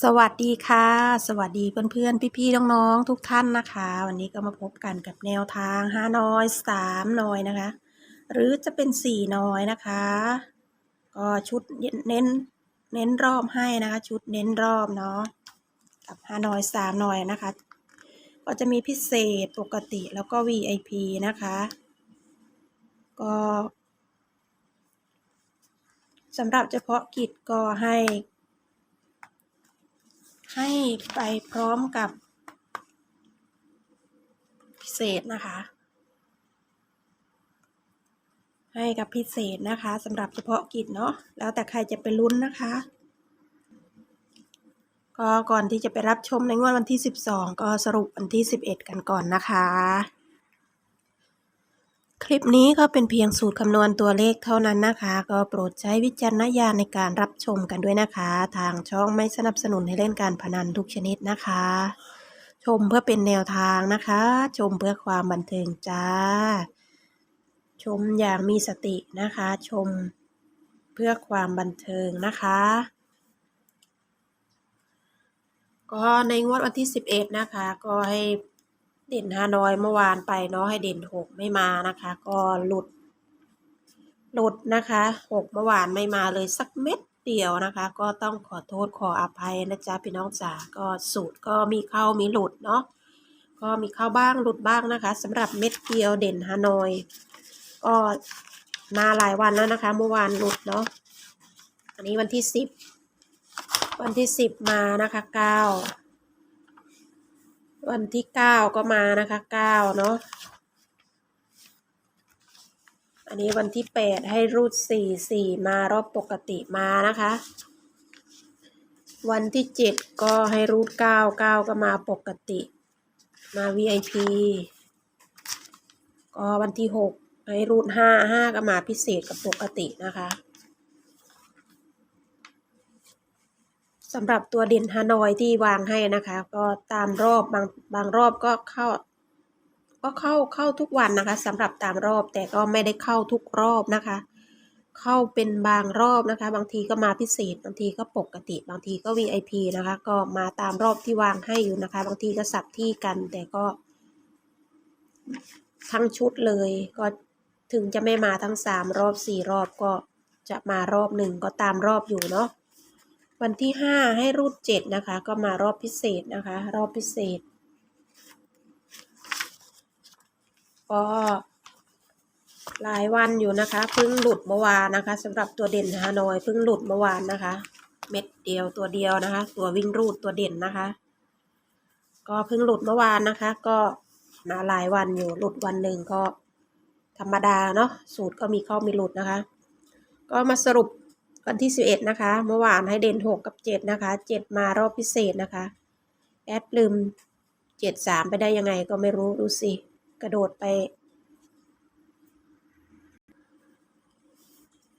สวัสดีค่ะ สวัสดีเพื่อนๆ พี่ๆ น้องๆ ทุกท่านนะคะ วันนี้ก็มาพบกันกับแนวทาง5น้อย3น้อยนะคะ หรือจะเป็น4น้อยนะคะ ก็ชุดเน้นเน้นรอบให้นะคะ ชุดเน้นรอบเนาะกับ5น้อย3น้อยนะคะ ก็จะมีพิเศษปกติแล้วก็ VIP นะคะ ก็สำหรับเฉพาะกิจก็ให้ ให้ไปพร้อมกับพิเศษนะคะ ให้กับพิเศษนะคะสำหรับเฉพาะกิจเนาะแล้วแต่ใครจะไปลุ้นนะคะ ก็ก่อนที่จะไปรับชมในงวดวันที่ 12 ก็สรุปวันที่ 11 กันก่อนนะคะ คลิปนี้ก็เป็นเพียงสูตรคำนวณตัวเลขเท่านั้นนะคะ ก็โปรดใช้วิจารณญาณในการรับชมกันด้วยนะคะ ทางช่องไม่สนับสนุนให้เล่นการพนันทุกชนิดนะคะ ชมเพื่อเป็นแนวทางนะคะ ชมเพื่อความบันเทิงจ้า ชมอย่างมีสตินะคะ ชมเพื่อความบันเทิงนะคะ ก็ในงวดวันที่ 11 นะคะ ก็ให้ เด่นฮานอยเมื่อวานไปเนาะให้เด่นหกไม่มานะคะ ก็หลุด หลุดนะคะหกเมื่อวานไม่มาเลยสักเม็ดเดียวนะคะ ก็ต้องขอโทษขออภัยนะจ๊ะพี่น้องจ๋าก็สูตรก็มีเข้ามีหลุดเนาะก็มีเข้าบ้างหลุดบ้างนะคะสำหรับเม็ดเดียวเด่นฮานอย ก็มาหลายวันแล้วนะคะ เมื่อวานหลุดเนาะอันนี้วันที่สิบวันที่สิบมานะคะเก้า วันที่เก้าก็มานะคะเก้าเนาะอันนี้วันที่แปดให้รูดสี่สี่มารอบปกติมานะคะ วันที่เจ็ดก็ให้รูดเก้าเก้าก็มาปกติ มา VIP ก็วันที่หกให้รูดห้าห้าก็มาพิเศษกับปกตินะคะ สำหรับตัวเด่นฮานอยที่วางให้นะคะ ก็ตามรอบบางบางรอบก็เข้า ก็เข้าเข้าทุกวันนะคะสำหรับตามรอบแต่ก็ไม่ได้เข้าทุกรอบนะคะ เข้าเป็นบางรอบนะคะ บางทีก็มาพิเศษ บางทีก็ปกติ บางทีก็ VIP นะคะ ก็มาตามรอบที่วางให้อยู่นะคะ บางทีก็สับที่กันแต่ก็ ทั้งชุดเลยก็ถึงจะไม่มาทั้งสามรอบสี่รอบก็จะมารอบหนึ่งก็ตามรอบอยู่เนาะ วันที่ห้าให้รูดเจ็ดนะคะ ก็มารอบพิเศษนะคะ รอบพิเศษ ก็หลายวันอยู่นะคะเพิ่งหลุดเมื่อวานนะคะสำหรับตัวเด่นฮานอยเพิ่งหลุดเมื่อวานนะคะ เม็ดเดียวตัวเดียวนะคะ ตัววิ่งรูดตัวเด่นนะคะ ก็เพิ่งหลุดเมื่อวานนะคะ ก็มาหลายวันอยู่หลุดวันหนึ่งก็ธรรมดาเนาะสูตรก็มีข้ามีหลุดนะคะ ก็มาสรุป วันที่สิบเอ็ดนะคะ เมื่อวานให้เด่นหกกับเจ็ดนะคะเจ็ดมารอบพิเศษนะคะ แอดลืมเจ็ดสามไปได้ยังไงก็ไม่รู้ดูสิ กระโดดไป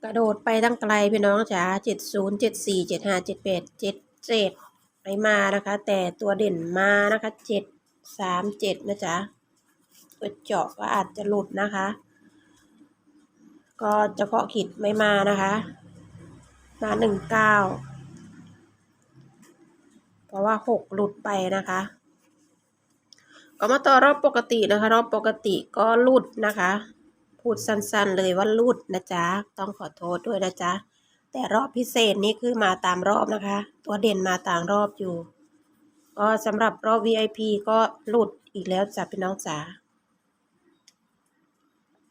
กระโดดไปตั้งไกลพี่น้องจ๋าเจ็ดศูนย์เจ็ดสี่เจ็ดห้าเจ็ดแปดเจ็ดเจ็ดไม่มานะคะ แต่ตัวเด่นมานะคะเจ็ดสามเจ็ดนะจ๊ะตัวเจาะก็อาจจะหลุดนะคะ ก็เฉพาะขีดไม่มานะคะ หนึ่งเก้าเพราะว่าหกหลุดไปนะคะ ก็มาต่อรอบปกตินะคะ รอบปกติก็หลุดนะคะ พูดสั้นๆเลยว่าหลุดนะจ๊ะ ต้องขอโทษด้วยนะจ๊ะ แต่รอบพิเศษนี่คือมาตามรอบนะคะ ตัวเด่นมาต่างรอบอยู่ ก็สำหรับรอบ VIP ก็หลุดอีกแล้วจ้ะพี่น้องจ๋า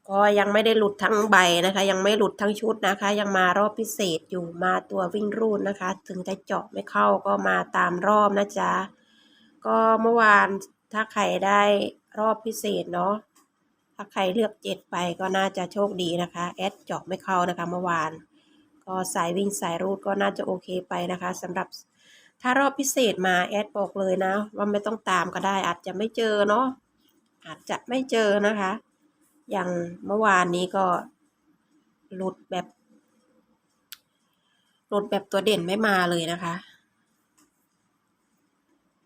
ก็ยังไม่ได้หลุดทั้งใบนะคะ ยังไม่หลุดทั้งชุดนะคะ ยังมารอบพิเศษอยู่มาตัววิ่งรูดนะคะ ถึงจะเจาะไม่เข้าก็มาตามรอบนะจ๊ะก็เมื่อวานถ้าใครได้รอบพิเศษเนาะถ้าใครเลือกเจ็ดไปก็น่าจะโชคดีนะคะแอดเจาะไม่เข้านะคะเมื่อวาน ก็สายวิ่งสายรูดก็น่าจะโอเคไปนะคะสำหรับถ้ารอบพิเศษมาแอดบอกเลยนะ ว่าไม่ต้องตามก็ได้อาจจะไม่เจอเนาะอาจจะไม่เจอนะคะ อย่างเมื่อวานนี้ก็หลุดแบบหลุดแบบตัวเด่นไม่มาเลยนะคะ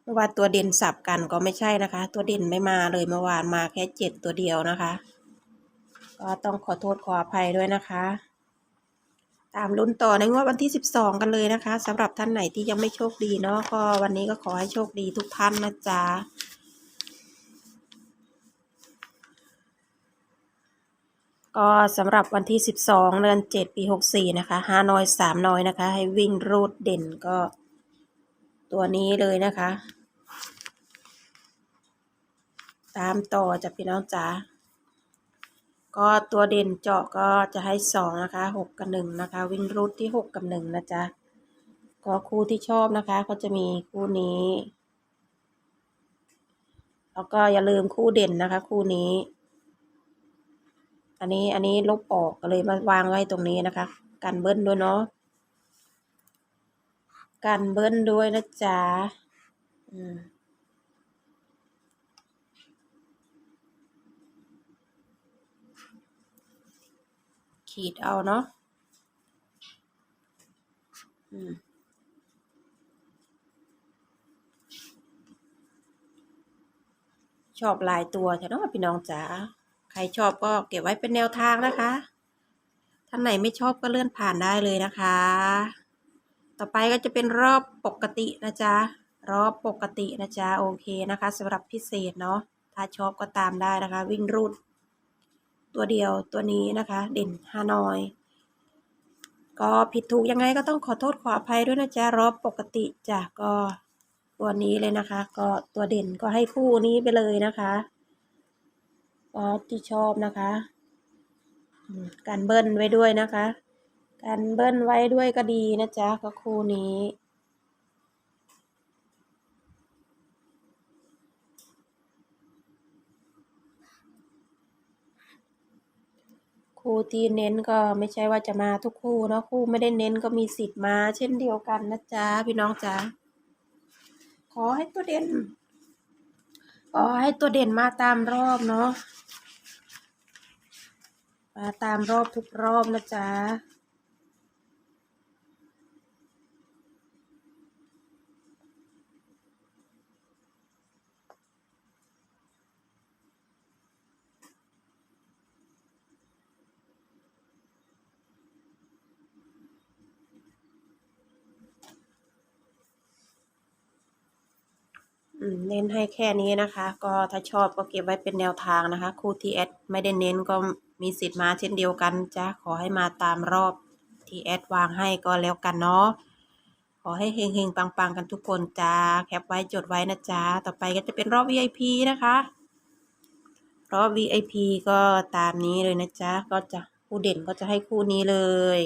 เมื่อวานตัวเด่นสับกันก็ไม่ใช่นะคะ ตัวเด่นไม่มาเลยเมื่อวานมาแค่เจ็ดตัวเดียวนะคะ ก็ต้องขอโทษขออภัยด้วยนะคะ ตามลุ้นต่อในงวดวันที่12กันเลยนะคะสำหรับท่านไหนที่ยังไม่โชคดีเนาะก็วันนี้ก็ขอให้โชคดีทุกท่านนะจ๊ะ ก็สำหรับวันที่ 12 เดือน 7 ปี 64 นะคะห้าน้อยสามน้อยนะคะ ให้วิ่งรูดเด่นก็ ตัวนี้เลยนะคะ ตามต่อจากพี่น้องจ๋าก็ตัวเด่นเจาะก็จะให้สองนะคะหกกับหนึ่งนะคะ วิ่งรูดที่หกกับหนึ่งนะจ๊ะ ก็คู่ที่ชอบนะคะ ก็จะมีคู่นี้ แล้วก็อย่าลืมคู่เด่นนะคะ คู่นี้ อันนี้อันนี้ลบออกก็เลยมาวางไว้ตรงนี้นะคะ กันเบิ้ลด้วยเนาะกันเบิ้ลด้วยนะจ๊ะอืมขีดเอาเนาะอืมชอบลายตัวใช่เนาะพี่น้องจ๋า ใครชอบก็เก็บไว้เป็นแนวทางนะคะ ท่านไหนไม่ชอบก็เลื่อนผ่านได้เลยนะคะ ต่อไปก็จะเป็นรอบปกตินะจ๊ะ รอบปกตินะจ๊ะโอเคนะคะสำหรับพิเศษเนาะ ถ้าชอบก็ตามได้นะคะ วิ่งรูด ตัวเดียวตัวนี้นะคะ เด่นฮานอยก็ผิดถูกยังไงก็ต้องขอโทษขออภัยด้วยนะจ๊ะรอบปกติจ้ะก็ตัวนี้เลยนะคะ ก็ตัวเด่นก็ให้คู่นี้ไปเลยนะคะ ก็ที่ชอบนะคะการเบิ้ลไว้ด้วยนะคะ การเบิ้ลไว้ด้วยก็ดีนะจ๊ะก็คู่นี้คู่ที่เน้นก็ไม่ใช่ว่าจะมาทุกคู่เนาะคู่ไม่ได้เน้นก็มีสิทธิ์มา เช่นเดียวกันนะจ๊ะพี่น้องจ๊ะขอให้ตัวเด่น ขอให้ตัวเด่นมาตามรอบเนาะมาตามรอบทุกรอบนะจ๊ะ เน้นให้แค่นี้นะคะ ก็ถ้าชอบก็เก็บไว้เป็นแนวทางนะคะ คู่ที่แอดไม่ได้เน้นก็มีสิทธิ์มาเช่นเดียวกันจ้ะขอให้มาตามรอบที่แอดวางให้ก็แล้วกันเนาะขอให้เฮงๆปังๆกันทุกคนจ้าแคปไว้จดไว้นะจ๊ะต่อไปก็จะเป็นรอบ VIP นะคะรอบ VIP ก็ตามนี้เลยนะจ๊ะก็จะคู่เด่นก็จะให้คู่นี้เลย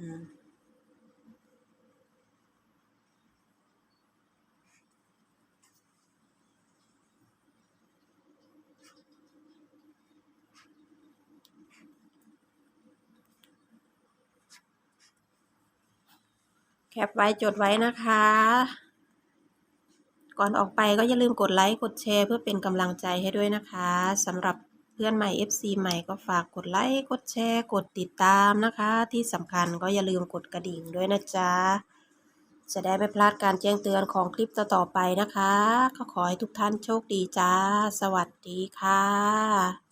แคปไว้จดไว้นะคะ ก่อนออกไปก็อย่าลืมกดไลค์ กดแชร์เพื่อเป็นกำลังใจให้ด้วยนะคะสำหรับ พื่อนใหม่ FC ใหม่ก็ฝากกดไลค์ กดแชร์ กดติดตามนะคะ ที่สำคัญก็อย่าลืมกดกระดิ่งด้วยนะจ๊ะ จะได้ไม่พลาดการแจ้งเตือนของคลิปต่อๆไปนะคะ ก็ขอให้ทุกท่านโชคดีจ้า สวัสดีค่ะ